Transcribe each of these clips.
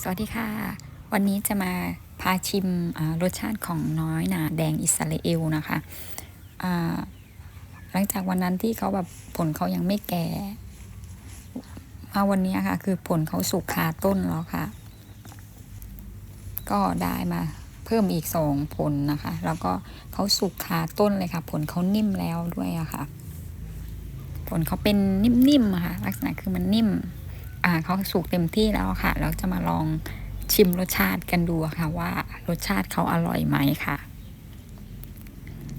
สวัสดีค่ะ วันนี้จะมาพาชิมรสชาติของน้อยหนาแดงอิสราเอลนะคะหลังจากวันนั้นที่เขาแบบผลเขายังไม่แก่มาวันนี้ค่ะ คือผลเขาสุกคาต้นแล้วค่ะ ก็ได้มาเพิ่มอีกสองผลนะคะ แล้วก็เขาสุกคาต้นเลยค่ะ ผลเขานิ่มแล้วด้วยอะค่ะ ผลเขาเป็นนิ่มๆค่ะ ลักษณะคือมันนิ่ม เขาสุกเต็มที่แล้วค่ะ เราจะมาลองชิมรสชาติกันดูค่ะว่ารสชาติเขาอร่อยไหมค่ะ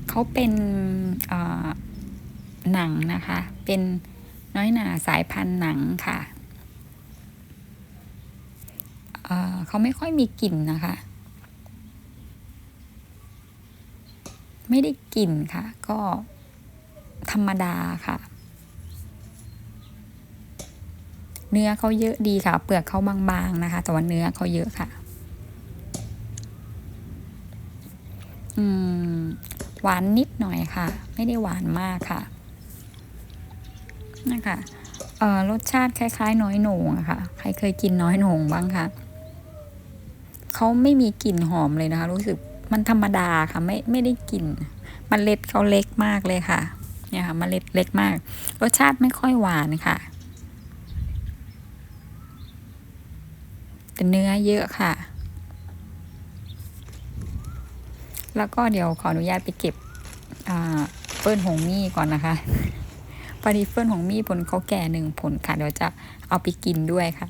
เขาเป็นหนังนะคะ เป็นน้อยหนาสายพันธุ์หนังค่ะเขาไม่ค่อยมีกลิ่นนะคะ ไม่ได้กลิ่นค่ะ ก็ธรรมดาค่ะ เนื้อเขาเยอะดีค่ะ เปลือกเขาบางๆนะคะ แต่ว่าเนื้อเขาเยอะค่ะ อืม หวานนิดหน่อยค่ะ ไม่ได้หวานมากค่ะ นะคะเอ่อรสชาติคล้าย ๆ น้อยโหน่งอะค่ะ ใครเคยกินน้อยโหน่งบ้างคะเขาไม่มีกลิ่นหอมเลยนะคะ รู้สึกมันธรรมดาค่ะ ไม่ไม่ได้กลิ่นมเมล็ดเขาเล็กมากเลยค่ะ เนี่ยค่ะมเมล็ดเล็กมาก รสชาติไม่ค่อยหวานค่ะ แต่เนื้อเยอะค่ะ แล้วก็เดี๋ยวขออนุญาตไปเก็บเฟิ่นหงมี่ก่อนนะคะพอดีเฟิ่นหงมี่ผลเขาแก่หนึ่งผลค่ะ เดี๋ยวจะเอาไปกินด้วยค่ะ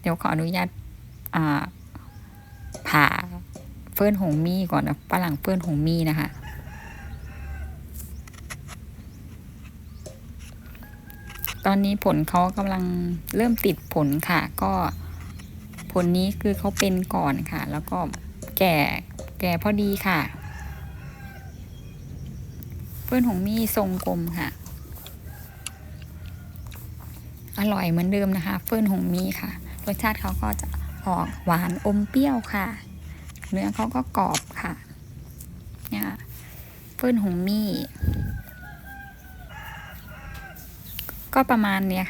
เดี๋ยวขออนุญาตผ่าเฟิ่นหงมี่ก่อนนะฝรั่งเฟิ่นหงมี่นะคะตอนนี้ผลเขากำลังเริ่มติดผลค่ะ ก็ ผลนี้คือเขาเป็นก่อนค่ะ แล้วก็แก่แก่พอดีค่ะ เพื่อนของมี่ทรงกลมค่ะ อร่อยเหมือนเดิมนะคะเฟิ่นหงมี่ค่ะ รสชาติเขาก็จะออกหวานอมเปรี้ยวค่ะ เนื้อเขาก็กรอบค่ะเนี่ยเฟิ่นหงมี่ก็ประมาณเนี้ย